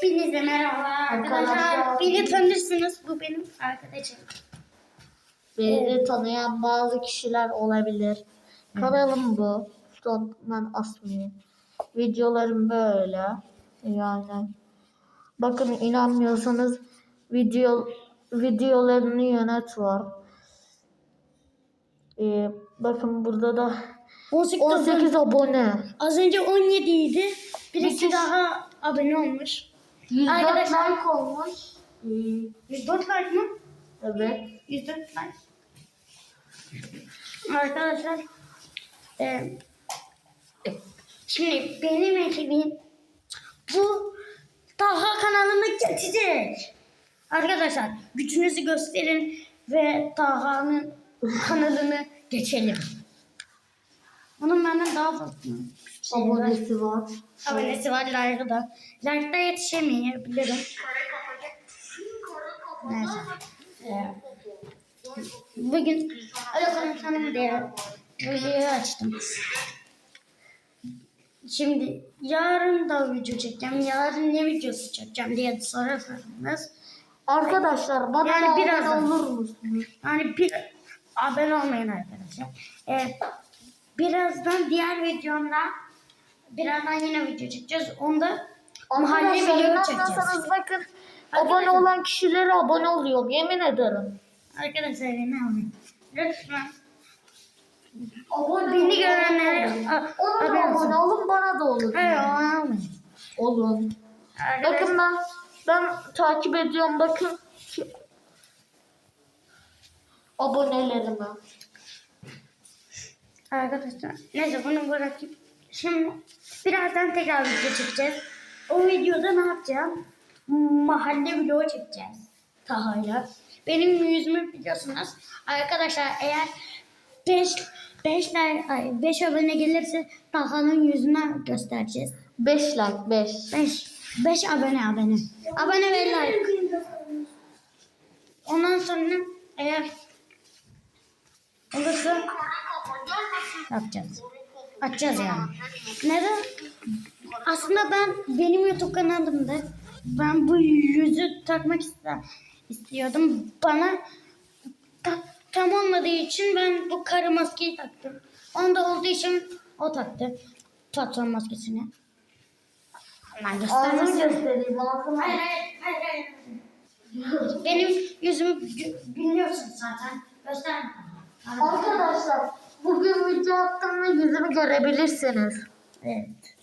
Hepinize merhaba arkadaşlar. Arkadaşlar. Beni tanırsınız. Bu benim arkadaşım. Beni de tanıyan bazı kişiler olabilir. Kanalım bu. Frontman Asmi. Videolarım böyle. Yani. Bakın inanmıyorsanız video videolarını yönet var. Ee, bakın burada da 18, 18 abone. Az önce 17 idi. Birisi Müthiş. daha abone olmuş. 104 Arkadaşlar- like olmuş. Ee, 104 like mı? evet. 104 like. Arkadaşlar e, şimdi benim ekibim bu Taha kanalını geçecek. Arkadaşlar gücünüzü gösterin ve Taha'nın kanalını geçelim. Onun benden daha fazla. Abonesi var. abonesi var like'ı da. Like'da yetişemeyebilirim. Neyse. Ee, bugün Alo Hanım diye videoyu açtım. Şimdi yarın da video çekeceğim. Yarın ne videosu çekeceğim diye sorarsanız. Arkadaşlar bana Yani birazdan. olur musunuz? Yani bir abone olmayın arkadaşlar. Ee, birazdan diğer videomda birazdan yine video çekeceğiz. Onda mahalle Arkadaşlar video çekeceğiz. bakın Arkadaşlar- abone olan kişilere abone oluyorum yemin ederim. Arkadaşlar alayım? Lütfen. Abone Beni görenlere a- Ona da abone olun bana da olur. Hayır almayın. Olun. Arkadaşlar, Bakın ben ben takip ediyorum bakın. Abonelerime. Arkadaşlar neyse bunu bırakayım. Şimdi birazdan tekrar video çekeceğiz. O videoda ne yapacağım? Mahalle video çekeceğiz. Taha'yla. Benim yüzümü biliyorsunuz. Arkadaşlar eğer 5 5 ay 5 abone gelirse Taha'nın yüzünü göstereceğiz. 5 like 5. 5 5 abone abone. Abone ve like. Ondan sonra eğer yapacağız. Açacağız yani. Neden? Aslında ben benim YouTube kanalımda ben bu yüzü takmak ister, istiyordum. Bana ta- tam olmadığı için ben bu karı maskeyi taktım. Onda olduğu için o taktı. Patron maskesini. Ben Ağzını göstermezsem. göstereyim. Hayır hayır hayır hayır. Benim yüzümü biliyorsun zaten. Gösterme. Arkadaşlar bugün video attığımda yüzümü görebilirsiniz. Evet.